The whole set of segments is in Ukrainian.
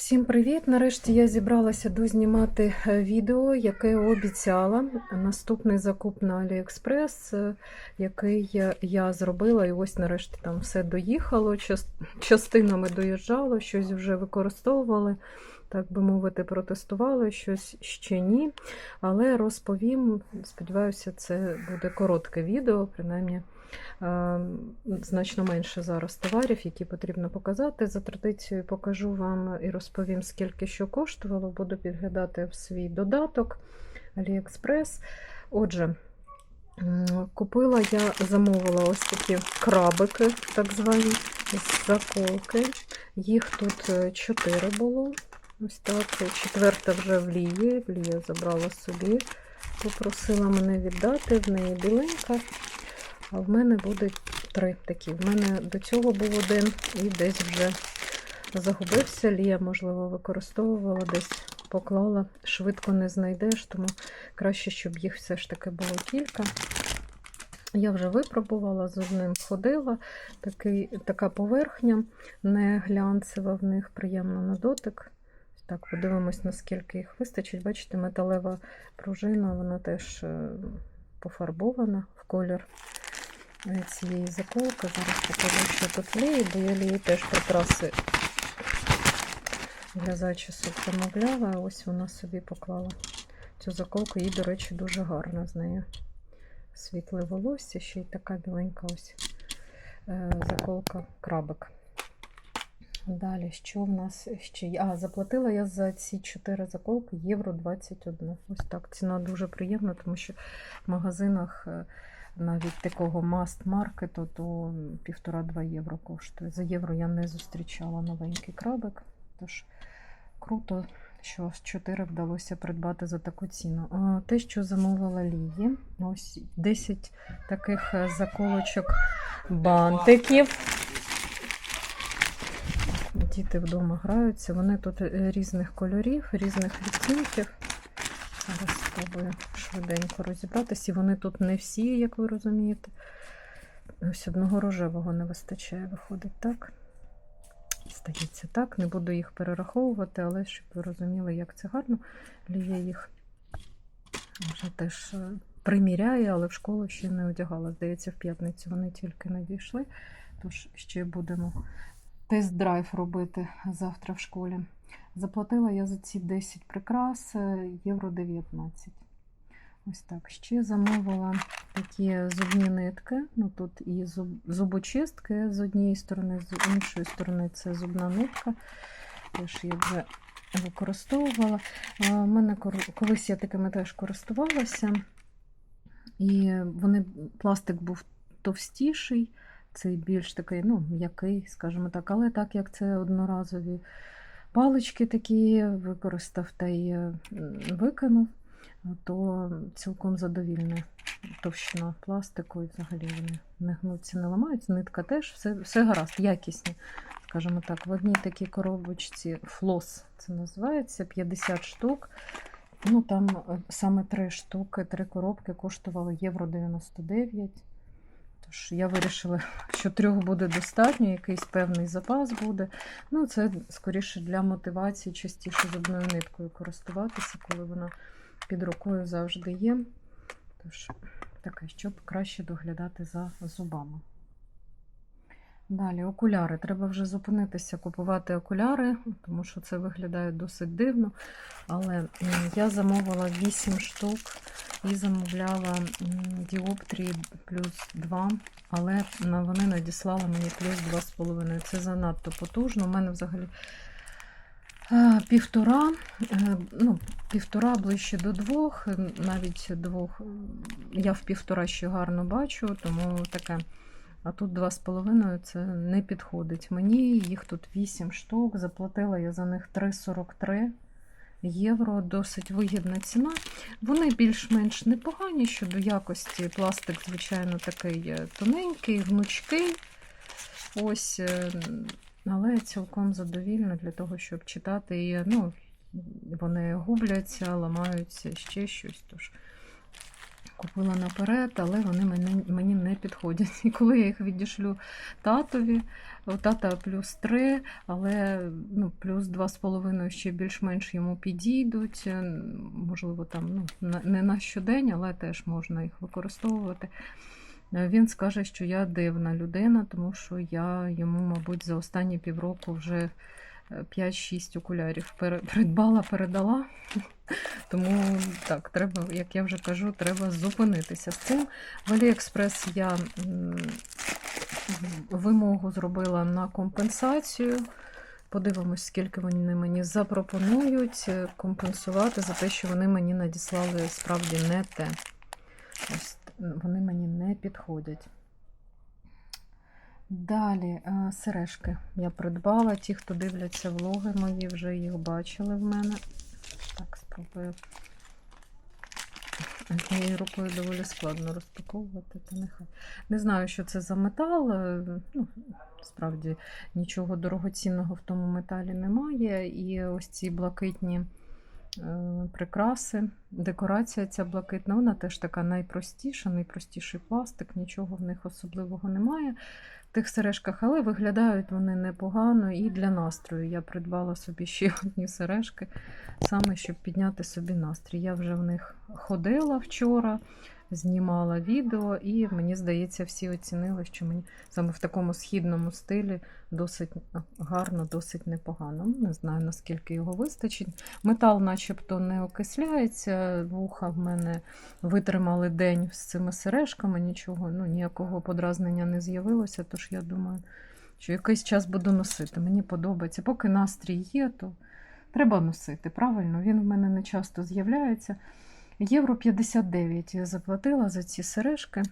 Всім привіт! Нарешті я зібралася дознімати е, відео, яке обіцяла. Наступний закуп на AliExpress, е, який я зробила, і ось нарешті там все доїхало. Частинами доїжджало, щось вже використовували, так би мовити, протестували, щось ще ні. Але розповім, сподіваюся, це буде коротке відео, принаймні. Е, Значно менше зараз товарів, які потрібно показати. За традицією покажу вам і розповім, скільки що коштувало. Буду підглядати в свій додаток AliExpress. Отже, купила я, замовила ось такі крабики, так звані з заколки. Їх тут е, чотири було. Ось так. Четверта вже в Лії. Забрала собі, попросила мене віддати, в неї біленька. А в мене буде три такі. В мене до цього був один і десь вже загубився. Лія, можливо, використовувала, десь поклала. Швидко не знайдеш, тому краще, щоб їх все ж таки було кілька. Я вже випробувала, з одним ходила. Такий, така поверхня, не глянцева в них, приємно на дотик. Так, подивимось, наскільки їх вистачить. Бачите, металева пружина, вона теж е, пофарбована в колір цієї заколки. Зараз покажу, тут лії, бо я лії теж прикраси для зачісу замовляла. Ось вона собі поклала цю заколку. Їй, до речі, дуже гарно з нею. Світле волосся, ще й така біленька ось е, заколка крабик. Далі, що в нас ще є? А, заплатила я за ці 4 заколки євро 21. Ось так. Ціна дуже приємна, тому що в магазинах е, навіть такого маст-маркету, то 1,5-2 євро коштує. За євро я не зустрічала новенький крабик. Тож круто, що з 4 вдалося придбати за таку ціну. А, Те, що замовила Лії, ось 10 таких е, заколочок бантиків. Діти вдома граються. Вони тут е, різних кольорів, різних відтінків. Зараз спробую швиденько розібратися. І вони тут не всі, як ви розумієте. Ось одного рожевого не вистачає, виходить так. Здається, так. Не буду їх перераховувати, але щоб ви розуміли, як це гарно. Лія їх вже теж е, приміряє, але в школу ще не одягала. Здається, в п'ятницю вони тільки надійшли. Тож ще будемо тест-драйв робити завтра в школі. Заплатила я за ці 10 прикрас е, євро 19. Ось так. Ще замовила такі зубні нитки. Ну, тут і зуб, зубочистки з однієї сторони, з іншої сторони це зубна нитка. Теж я вже використовувала. У мене колись я такими теж користувалася. І вони, пластик був товстіший, цей більш такий, ну, м'який, скажімо так. Але так як це одноразові палички такі, використав та й викинув, то цілком задовільна товщина пластику, і взагалі вони не гнуться, не ламаються. Нитка теж, все, все гаразд, якісні. Скажімо так, в одній такій коробочці флос це називається 50 штук. Ну там е, саме три штуки, три коробки коштували євро 99. Тож я вирішила, що трьох буде достатньо, якийсь певний запас буде. Ну, це скоріше для мотивації частіше зубною ниткою користуватися, коли вона під рукою завжди є. Тож, таке, щоб краще доглядати за зубами. Далі окуляри. Треба вже зупинитися, купувати окуляри, тому що це виглядає досить дивно. Але я замовила 8 штук і замовляла діоптрії плюс 2, але вони надіслали мені плюс 2,5. Це занадто потужно. У мене взагалі півтора, е, ну, півтора ближче до двох, е, навіть двох. Я в півтора ще гарно бачу, тому таке. А тут 2,5 це не підходить мені. Їх тут 8 штук. Заплатила я за них 3,43 євро. Досить вигідна ціна. Вони більш-менш непогані щодо якості. Пластик, звичайно, такий е, тоненький, гнучкий. Ось, е, але цілком задовільно для того, щоб читати. І, ну, вони губляться, ламаються, ще щось. Тож купила наперед, але вони мені, мені не підходять. І коли я їх відішлю татові, У тата плюс 3, але ну, плюс 2,5 ще більш-менш йому підійдуть. Можливо, там ну, не на щодень, але теж можна їх використовувати. Е, Він скаже, що я дивна людина, тому що я йому, мабуть, за останні півроку вже е, 5-6 окулярів придбала, передала. Тому так, треба, як я вже кажу, треба зупинитися з цим. В Аліекспрес я вимогу зробила на компенсацію. Подивимось, скільки вони мені запропонують е, компенсувати за те, що вони мені надіслали справді не те. Ось вони мені не підходять. Далі е, сережки я придбала. Ті, хто дивляться влоги мої, вже їх бачили в мене. Так, спробую. Однією рукою доволі складно розпаковувати, то нехай. Не знаю, що це за метал. е, Ну, справді нічого дорогоцінного в тому металі немає. І ось ці блакитні е, прикраси, декорація ця блакитна, вона теж така найпростіша, найпростіший пластик, нічого в них особливого немає в тих сережках, але виглядають вони непогано і для настрою. Я придбала собі ще одні сережки, саме щоб підняти собі настрій. Я вже в них ходила вчора, знімала відео, і мені здається, всі оцінили, що мені саме в такому східному стилі досить гарно, досить непогано. Ну, Не знаю, наскільки його вистачить. Метал, начебто, не окисляється. Вуха в мене витримали день з цими сережками, нічого, ну, ніякого подразнення не з'явилося. Тож я думаю, що якийсь час буду носити. Мені подобається. Поки настрій є, то треба носити. Правильно, він в мене не часто з'являється. Євро 59 я заплатила за ці сережки.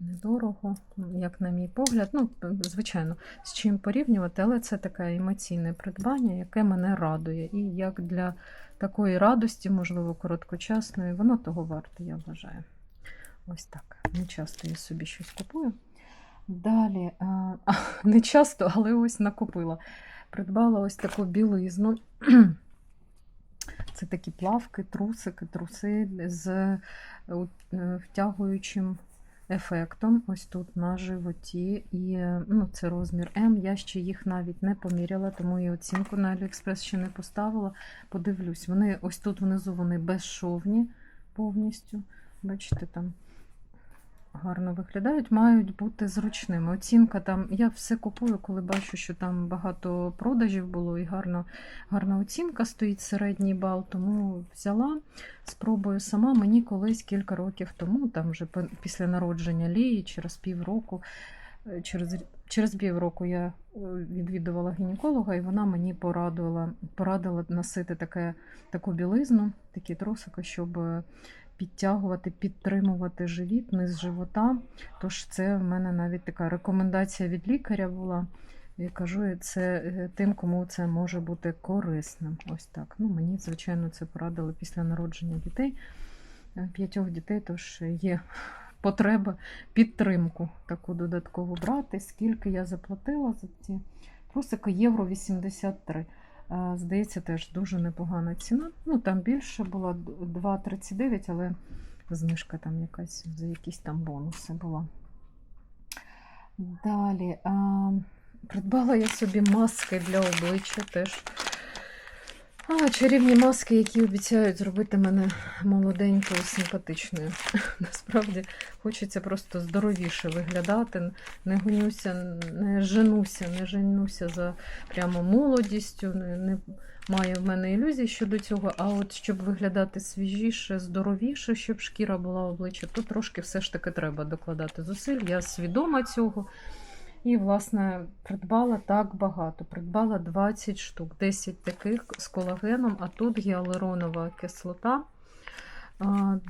Недорого, як на мій погляд. Ну, звичайно, з чим порівнювати, але це таке емоційне придбання, яке мене радує. І як для такої радості, можливо, короткочасної, воно того варте, я вважаю. Ось так. Не часто я собі щось купую. Далі, а, не часто, але ось накупила. Придбала ось таку білизну. Це такі плавки, трусики, труси з е, втягуючим ефектом. Ось тут на животі. І е, ну, це розмір М. Я ще їх навіть не поміряла, тому і оцінку на Аліекспрес ще не поставила. Подивлюсь, вони ось тут внизу вони безшовні повністю. Бачите, там гарно виглядають, мають бути зручними. Оцінка там, я все купую, коли бачу, що там багато продажів було і гарно, гарна оцінка стоїть середній бал, тому взяла, спробую сама. Мені колись кілька років тому, там вже після народження Лії, через півроку, е, через, через півроку я відвідувала гінеколога, і вона мені порадила, порадила носити таке, таку білизну, такі тросики, щоб підтягувати, підтримувати живіт, низ живота. Тож це в мене навіть така рекомендація від лікаря була. Я кажу, це тим, кому це може бути корисним. Ось так. Ну, Мені, звичайно, це порадили після народження дітей, п'ятьох дітей, тож є потреба підтримку таку додаткову брати. Скільки я заплатила за ці трусики? Євро 83. Здається, теж дуже непогана ціна. Ну, там більше була 2,39, але знижка там якась за якісь там бонуси була. Далі. А, придбала я собі маски для обличчя теж. А, чарівні маски, які обіцяють зробити мене молоденькою, симпатичною. Насправді хочеться просто здоровіше виглядати. Не гонюся, не женуся, не женуся за прямо молодістю. Не, не маю в мене ілюзій щодо цього. А от щоб виглядати свіжіше, здоровіше, щоб шкіра була обличчя, то трошки все ж таки треба докладати зусиль. Я свідома цього. І, власне, придбала так багато. Придбала 20 штук, 10 таких з колагеном, а тут гіалуронова кислота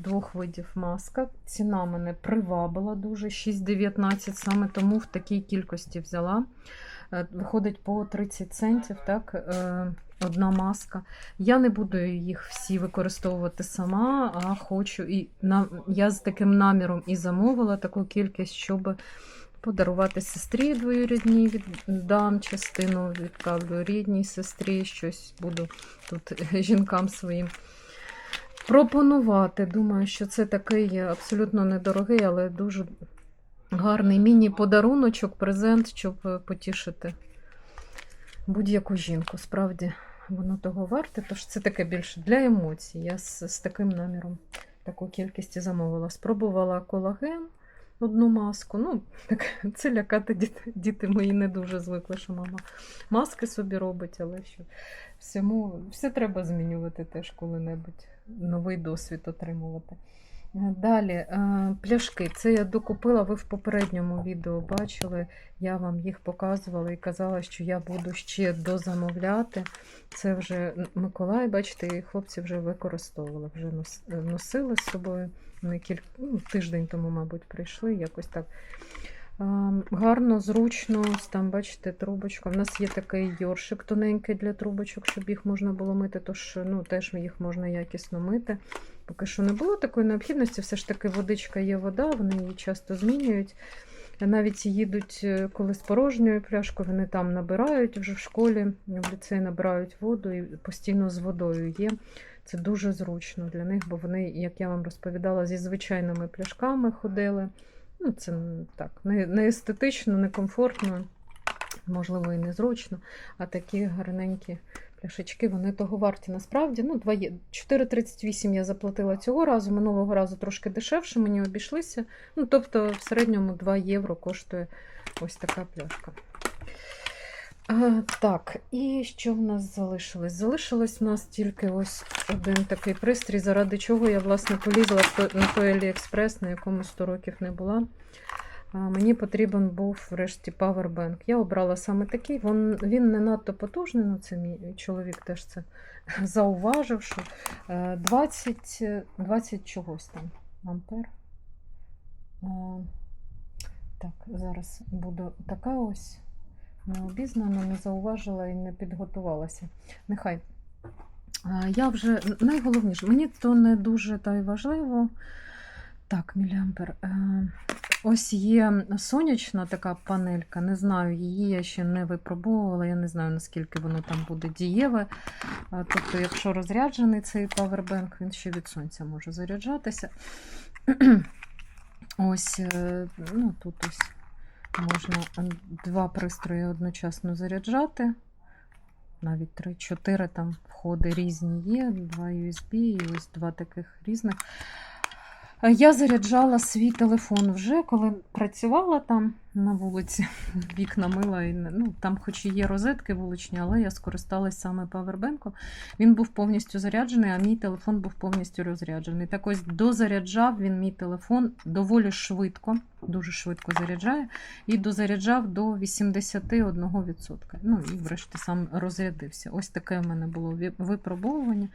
двох видів маска. Ціна мене привабила дуже 6,19, саме тому в такій кількості взяла. Виходить по 30 центів, так, е, одна маска. Я не буду їх всі використовувати сама, а хочу. І я з таким наміром і замовила таку кількість, щоб подарувати сестрі двоюрідній, віддам частину відправлю рідній сестрі, щось буду тут жінкам своїм пропонувати. Думаю, що це такий абсолютно недорогий, але дуже Гарний міні-подаруночок, презент, щоб е, потішити будь-яку жінку. Справді, воно того варте. Тож це таке більше для емоцій. Я з, з таким наміром таку кількість замовила. Спробувала колаген, одну маску. Ну, так, це лякати діти, діти мої не дуже звикли, що мама маски собі робить, але що всьому все треба змінювати теж коли-небудь. Новий досвід отримувати. Далі, е, пляшки. Це я докупила, ви в попередньому відео бачили, я вам їх показувала і казала, що я буду ще дозамовляти. Це вже Миколай, бачите, і хлопці вже використовували, вже носили з собою. Вони кілька, ну, тиждень тому, мабуть, прийшли, якось так. Ем, Гарно, зручно, там, бачите, трубочка. У нас є такий йоршик тоненький для трубочок, щоб їх можна було мити, тож ну, теж їх можна якісно мити. Поки що не було такої необхідності, все ж таки водичка є вода, вони її часто змінюють. Навіть їдуть, е, коли з порожньою пляшкою, вони там набирають вже в школі, в ліцеї набирають воду і постійно з водою є. Це дуже зручно для них, бо вони, як я вам розповідала, зі звичайними пляшками ходили. Ну, це так, не, естетично, не комфортно, можливо, і незручно. А такі гарненькі пляшечки, вони того варті. Насправді, ну, 2 4,38 я заплатила цього разу, минулого разу трошки дешевше, мені обійшлися. Ну, тобто, в середньому 2 євро коштує ось така пляшка. А, так, і що в нас залишилось? Залишилось в нас тільки ось один такий пристрій, заради чого я, власне, полізла на той Аліекспрес, на якому 100 років не була. Мені потрібен був врешті павербенк. Я обрала саме такий. Він, він не надто потужний, ну це мій чоловік теж це зауважив, що е, 20, е, 20 чогось там ампер. Так, зараз буду така ось необізнана, не зауважила і не підготувалася. Нехай. Я вже найголовніше, мені то не дуже та й важливо. Так, міліампер. Е, Ось є сонячна така панелька, не знаю, її я ще не випробовувала, я не знаю, наскільки воно там буде дієве. Тобто, якщо розряджений цей павербенк, він ще від сонця може заряджатися. Ось, е, ну, тут ось можна е, два пристрої одночасно заряджати. Навіть 3-4 там входи різні є, два USB і ось два таких різних. Е, Я заряджала свій телефон вже, коли працювала там на вулиці, вікна мила. І, ну, там хоч і є розетки вуличні, але я скористалась саме павербенком. Він був повністю заряджений, а мій телефон був повністю розряджений. Так ось дозаряджав він мій телефон доволі швидко, дуже швидко заряджає, і дозаряджав до 81%. Ну і врешті сам розрядився. Ось таке в мене було випробовування.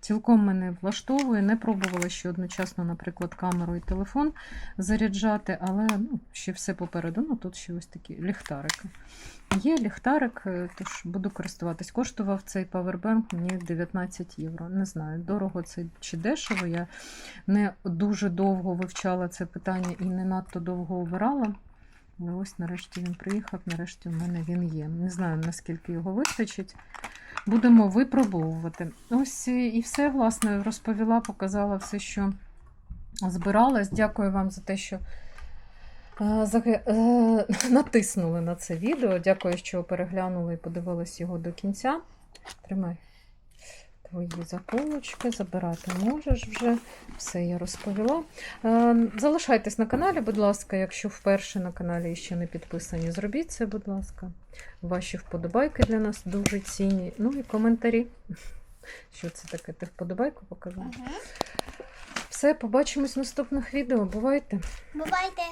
Цілком мене влаштовує. Не пробувала ще одночасно, наприклад, камеру і телефон заряджати, але ну, ще все попереду. Ну, тут ще ось такі ліхтарики. Є ліхтарик, е, тож буду користуватись. Коштував цей павербенк мені 19 євро. Не знаю, дорого це чи дешево. Я не дуже довго вивчала це питання і не надто довго обирала. Але ось нарешті він приїхав, нарешті в мене він є. Не знаю, наскільки його вистачить. Будемо випробовувати. Ось і і все, власне, розповіла, показала все, що збиралась. Дякую вам за те, що е, е, натиснули на це відео. Дякую, що переглянули і подивились його до кінця. Тримай твої заколочки, забирати можеш вже. Все я розповіла. Е, Залишайтесь на каналі, будь ласка, якщо вперше на каналі ще не підписані, зробіть це, будь ласка. Ваші вподобайки для нас дуже цінні. Ну і коментарі. Що це таке? Ти вподобайку показав? Ага. Все, побачимось в наступних відео. Бувайте! Бувайте!